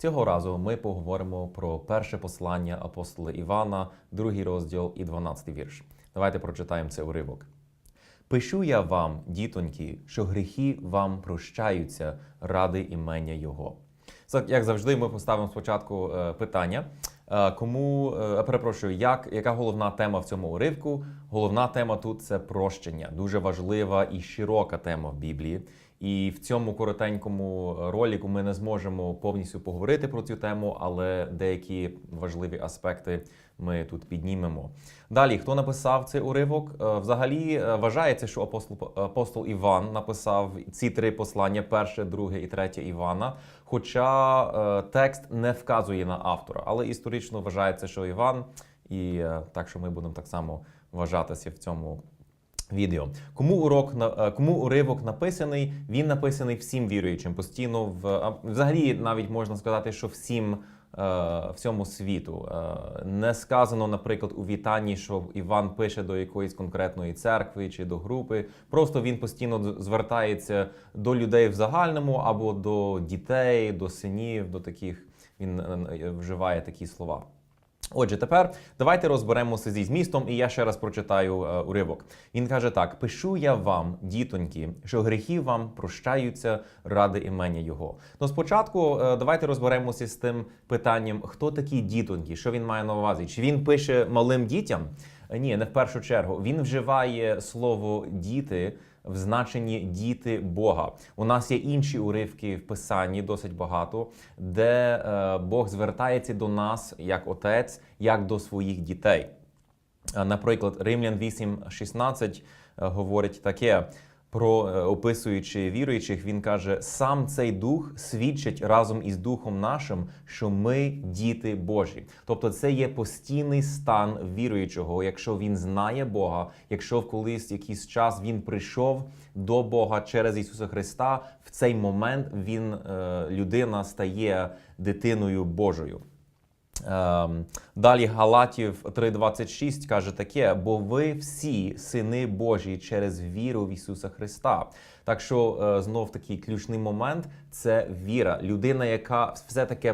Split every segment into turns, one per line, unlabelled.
Цього разу ми поговоримо про перше послання апостола Івана, другий розділ і 12 вірш. Давайте прочитаємо цей уривок. Пишу я вам, дітоньки, що гріхи вам прощаються ради імення Його. Як завжди, ми поставимо спочатку е, питання. Е, Кому е, перепрошую, як яка головна тема в цьому уривку? Головна тема тут це прощення, дуже важлива і широка тема в Біблії. І в цьому коротенькому роліку ми не зможемо повністю поговорити про цю тему, але деякі важливі аспекти ми тут піднімемо. Далі, хто написав цей уривок? Е, Взагалі е, вважається, що апостол, апостол Іван написав ці три послання: перше, друге і третє Івана. Хоча е, текст не вказує на автора, але історично вважається, що Іван, і е, так що ми будемо так само вважатися в цьому відео. Кому урок на- е, кому уривок написаний? Він написаний всім віруючим постійно. В взагалі навіть можна сказати, що всім. е, Всьому світу Е, не сказано, наприклад, у вітанні, що Іван пише до якоїсь конкретної церкви чи до групи. Просто він постійно звертається до людей в загальному або до дітей, до синів, до таких він вживає такі слова. Отже, тепер давайте розберемося зі змістом, і я ще раз прочитаю е, уривок. Він каже так: пишу я вам, дітоньки, що гріхи вам прощаються ради імення Його. Ну, спочатку е, давайте розберемося з тим питанням, хто такі дітоньки, що він має на увазі? Чи він пише малим дітям? Е, Ні, не в першу чергу. Він вживає слово діти в значенні діти Бога. У нас є інші уривки в писанні, досить багато, де е, Бог звертається до нас як отець, як до своїх дітей. Е, Наприклад, Римлян 8.16 е, говорить таке. Про е, описуючи віруючих, він каже: сам цей дух свідчить разом із духом нашим, що ми діти Божі. Тобто, це є постійний стан віруючого. Якщо він знає Бога, якщо в колись якийсь час він прийшов до Бога через Ісуса Христа, в цей момент він е, людина стає дитиною Божою. Ем, Далі Галатів 3:26 каже таке: бо ви всі сини Божі через віру в Ісуса Христа. Так що е, знов такий ключний момент це віра. Людина, яка все таки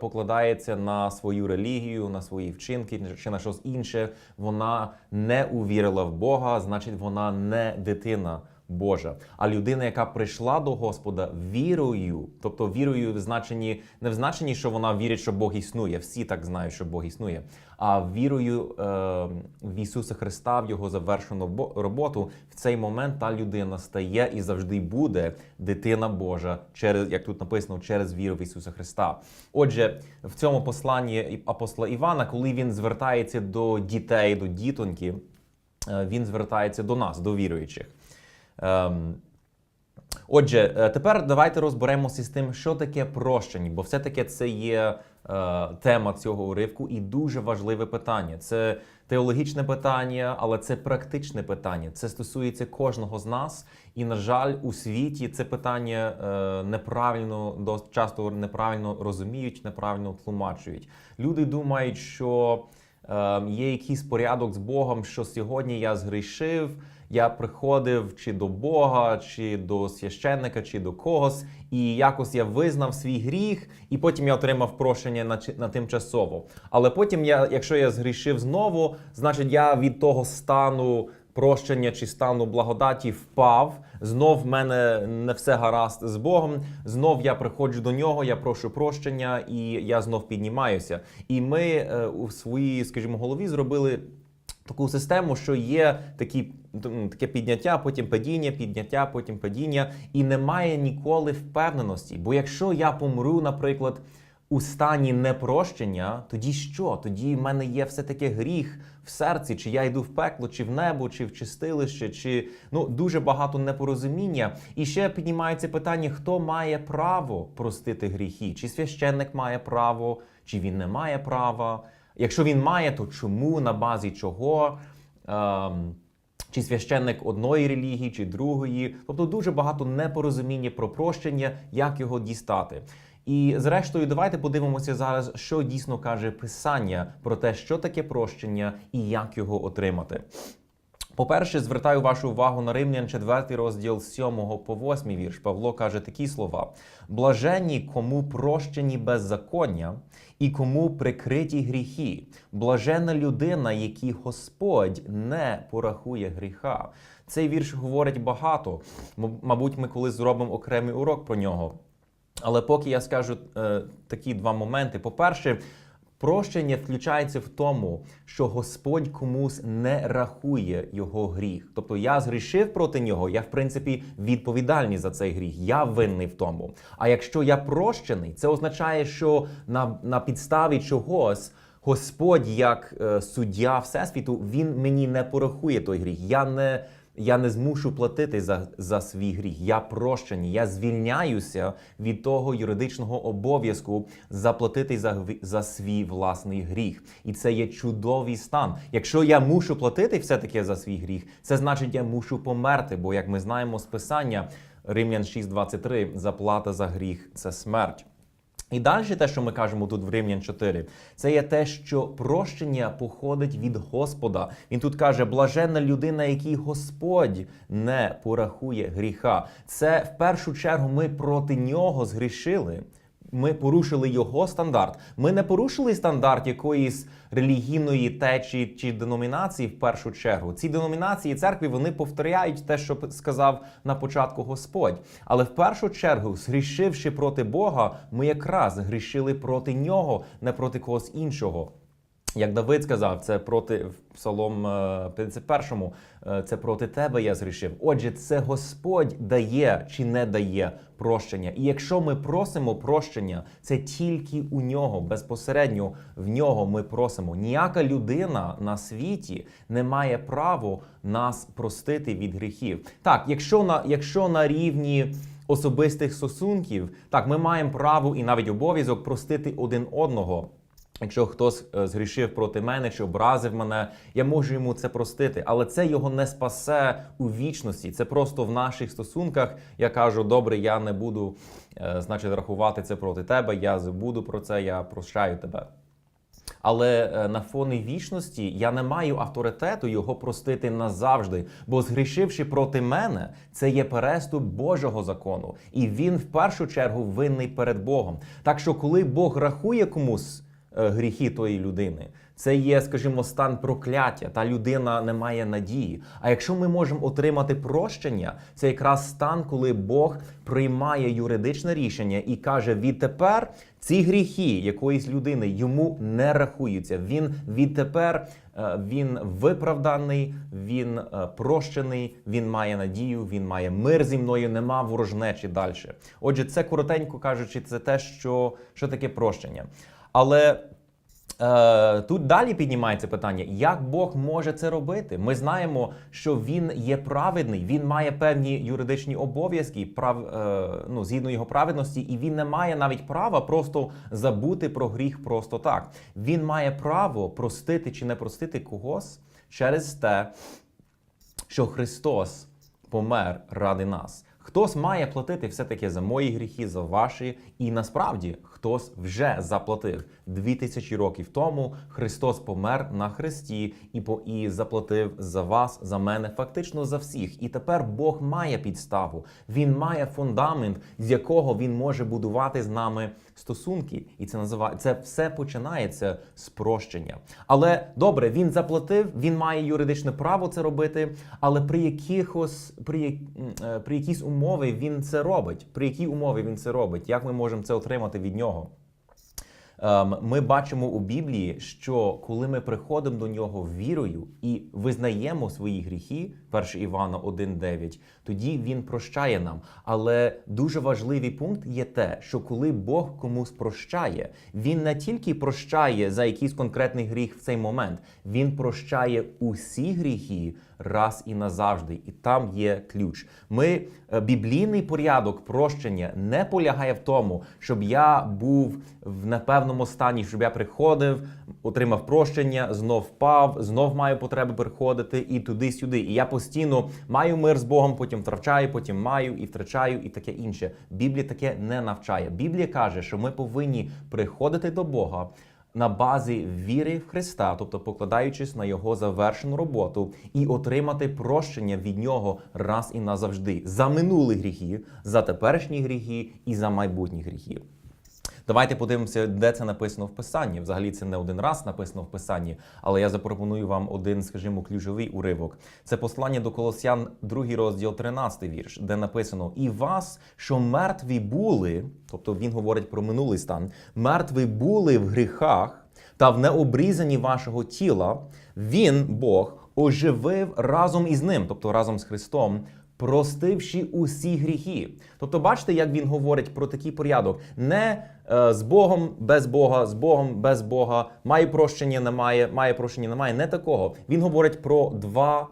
покладається на свою релігію, на свої вчинки чи на щось інше, вона не увірила в Бога, значить, вона не дитина. Божа. А людина, яка прийшла до Господа вірою, тобто вірою в значенні не в значенні, що вона вірить, що Бог існує. Всі так знають, що Бог існує. А вірою е, в Ісуса Христа, в Його завершену роботу, в цей момент та людина стає і завжди буде дитина Божа, через як тут написано, через віру в Ісуса Христа. Отже, в цьому посланні апостола Івана, коли він звертається до дітей, до дітоньки, е, він звертається до нас, до віруючих. Ем, Отже, е, тепер давайте розберемося з тим, що таке прощення, бо все-таки це є е, тема цього уривку і дуже важливе питання. Це теологічне питання, але це практичне питання. Це стосується кожного з нас. І, на жаль, у світі це питання е, неправильно, часто неправильно розуміють, неправильно тлумачують. Люди думають, що є якийсь порядок з Богом, що сьогодні я згрішив. Я приходив чи до Бога, чи до священника, чи до когось, і якось я визнав свій гріх, і потім я отримав прощення на, на тимчасово. Але потім, я, якщо я згрішив знову, значить я від того стану прощення чи стану благодаті впав. Знов в мене не все гаразд з Богом. Знов я приходжу до нього, я прошу прощення, і я знов піднімаюся. І ми е, у своїй, скажімо, голові зробили таку систему, що є такі, таке підняття, потім падіння, підняття, потім падіння, і немає ніколи впевненості. Бо якщо я помру, наприклад, у стані непрощення, тоді що? Тоді в мене є все таки гріх в серці, чи я йду в пекло, чи в небо, чи в чистилище, чи ну дуже багато непорозуміння. І ще піднімається питання: хто має право простити гріхи? Чи священник має право, чи він не має права? Якщо він має, то чому на базі чого? Ем, чи священник одної релігії, чи другої. Тобто дуже багато непорозуміння про прощення, як його дістати. І зрештою, давайте подивимося зараз, що дійсно каже Писання про те, що таке прощення і як його отримати. По-перше, звертаю вашу увагу на Римлян 4 розділ з 7 по 8 вірш. Павло каже такі слова: блаженні, кому прощені беззаконня і кому прикриті гріхи. Блаженна людина, якій Господь не порахує гріха. Цей вірш говорить багато. Мабуть, ми колись зробимо окремий урок про нього. Але поки я скажу е, такі два моменти. По-перше, прощення включається в тому, що Господь комусь не рахує його гріх. Тобто я згрішив проти нього, я в принципі відповідальний за цей гріх. Я винний в тому. А якщо я прощений, це означає, що на, на підставі чогось. Господь, як е, суддя Всесвіту, він мені не порахує той гріх. Я не, я не змушу платити за, за свій гріх. Я прощений. Я звільняюся від того юридичного обов'язку заплатити за, за свій власний гріх. І це є чудовий стан. Якщо я мушу платити все-таки за свій гріх, це значить, я мушу померти. Бо, як ми знаємо з писання Римлян 6.23, заплата за гріх це смерть. І далі те, що ми кажемо тут в Римлян 4, це є те, що прощення походить від Господа. Він тут каже: блаженна людина, якій Господь не порахує гріха. Це в першу чергу ми проти нього згрішили. Ми порушили його стандарт. Ми не порушили стандарт якоїсь релігійної течії чи деномінації в першу чергу. Ці деномінації церкві вони повторяють те, що сказав на початку Господь. Але в першу чергу, згрішивши проти Бога, ми якраз грішили проти нього, не проти когось іншого. Як Давид сказав, це проти Псалом е, 51, е, це проти тебе я згрішив. Отже, це Господь дає чи не дає прощення. І якщо ми просимо прощення, це тільки у нього, безпосередньо в нього ми просимо. Ніяка людина на світі не має права нас простити від гріхів. Так, якщо на, якщо на рівні особистих стосунків, так ми маємо право і навіть обов'язок простити один одного. Якщо хтось е, згрішив проти мене чи образив мене, я можу йому це простити, але це його не спасе у вічності. Це просто в наших стосунках. Я кажу, добре, я не буду, е, значить, рахувати це проти тебе. Я забуду про це, я прощаю тебе. Але е, на фоні вічності я не маю авторитету його простити назавжди, бо згрішивши проти мене, це є переступ Божого закону, і він в першу чергу винний перед Богом. Так що, коли Бог рахує комусь гріхи тої людини. Це є, скажімо, стан прокляття. Та людина не має надії. А якщо ми можемо отримати прощення, це якраз стан, коли Бог приймає юридичне рішення і каже: відтепер ці гріхи якоїсь людини йому не рахуються. Він відтепер е, він виправданий, він е, прощений, він має надію, він має мир зі мною, нема ворожнечі далі. Отже, це коротенько кажучи, це те, що, що таке прощення. Але Е, тут далі піднімається питання, як Бог може це робити. Ми знаємо, що він є праведний, він має певні юридичні обов'язки, прав, е, ну, згідно його праведності, і він не має навіть права просто забути про гріх просто так. Він має право простити чи не простити когось через те, що Христос помер ради нас. Хтось має платити все-таки за мої гріхи, за ваші, і насправді хтось вже заплатив. Дві тисячі років тому Христос помер на хресті і по і заплатив за вас, за мене, фактично за всіх. І тепер Бог має підставу. Він має фундамент, з якого він може будувати з нами стосунки. І це називає це все починається з прощення. Але добре, він заплатив, він має юридичне право це робити. Але при якихось при, е, при якісь умови він це робить. При які умови він це робить? Як ми можемо це отримати від нього? Ем, Ми бачимо у Біблії, що коли ми приходимо до нього вірою і визнаємо свої гріхи, 1 Івана 1,9, тоді він прощає нам. Але дуже важливий пункт є те, що коли Бог комусь прощає, він не тільки прощає за якийсь конкретний гріх в цей момент, він прощає усі гріхи раз і назавжди. І там є ключ. Ми е, біблійний порядок прощення не полягає в тому, щоб я був в непевному стані, щоб я приходив, отримав прощення, знов впав, знов маю потребу приходити і туди-сюди. І я постійно маю мир з Богом, потім втрачаю, потім маю і втрачаю, і таке інше. Біблія таке не навчає. Біблія каже, що ми повинні приходити до Бога. на базі віри в Христа, тобто покладаючись на його завершену роботу, і отримати прощення від нього раз і назавжди за минулі гріхи, за теперішні гріхи і за майбутні гріхи. Давайте подивимося, де це написано в Писанні. Взагалі це не один раз написано в Писанні, але я запропоную вам один, скажімо, ключовий уривок. Це послання до Колосян, другий розділ, 13 вірш, де написано: І вас, що мертві були, тобто він говорить про минулий стан, мертві були в гріхах та в необрізанні вашого тіла, він, Бог, оживив разом із ним, тобто разом з Христом, простивши усі гріхи. Тобто, бачите, як він говорить про такий порядок: не е, з Богом без Бога, з Богом без Бога, має прощення, немає, має прощення, немає. Не такого. Він говорить про два.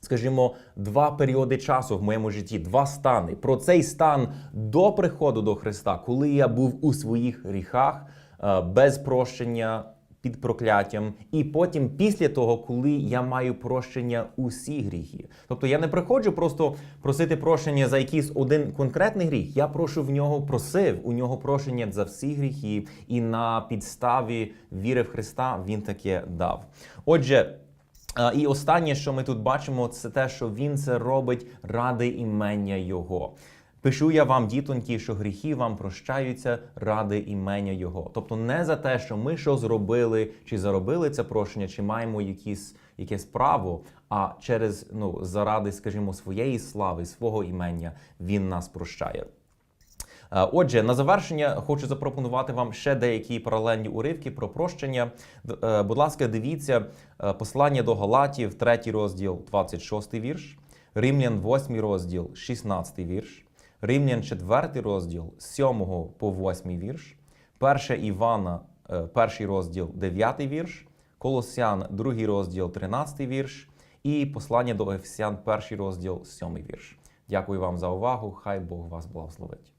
Скажімо, два періоди часу в моєму житті, два стани. Про цей стан до приходу до Христа, коли я був у своїх гріхах, е, без прощення, під прокляттям, і потім після того, коли я маю прощення усі гріхи. Тобто я не приходжу просто просити прощення за якийсь один конкретний гріх. Я прошу в нього просив у нього прощення за всі гріхи, і на підставі віри в Христа він таке дав. Отже. І останнє, що ми тут бачимо, це те, що він це робить ради імення Його. Пишу я вам, дітоньки, що гріхи вам прощаються ради імення Його. Тобто не за те, що ми що зробили, чи заробили це прощення, чи маємо якісь, якесь право, а через ну заради, скажімо, своєї слави, свого імення він нас прощає. Е, Отже, на завершення хочу запропонувати вам ще деякі паралельні уривки про прощення. Е, Будь ласка, дивіться е, послання до Галатів, 3 розділ, 26 вірш, Римлян, 8 розділ, 16 вірш, Римлян, 4 розділ, з 7 по 8 вірш, 1 Івана, 1 розділ, 9 вірш, Колосян, 2 розділ, 13 вірш, і послання до Ефесян, 1 розділ, 7 вірш. Дякую вам за увагу. Хай Бог вас благословить.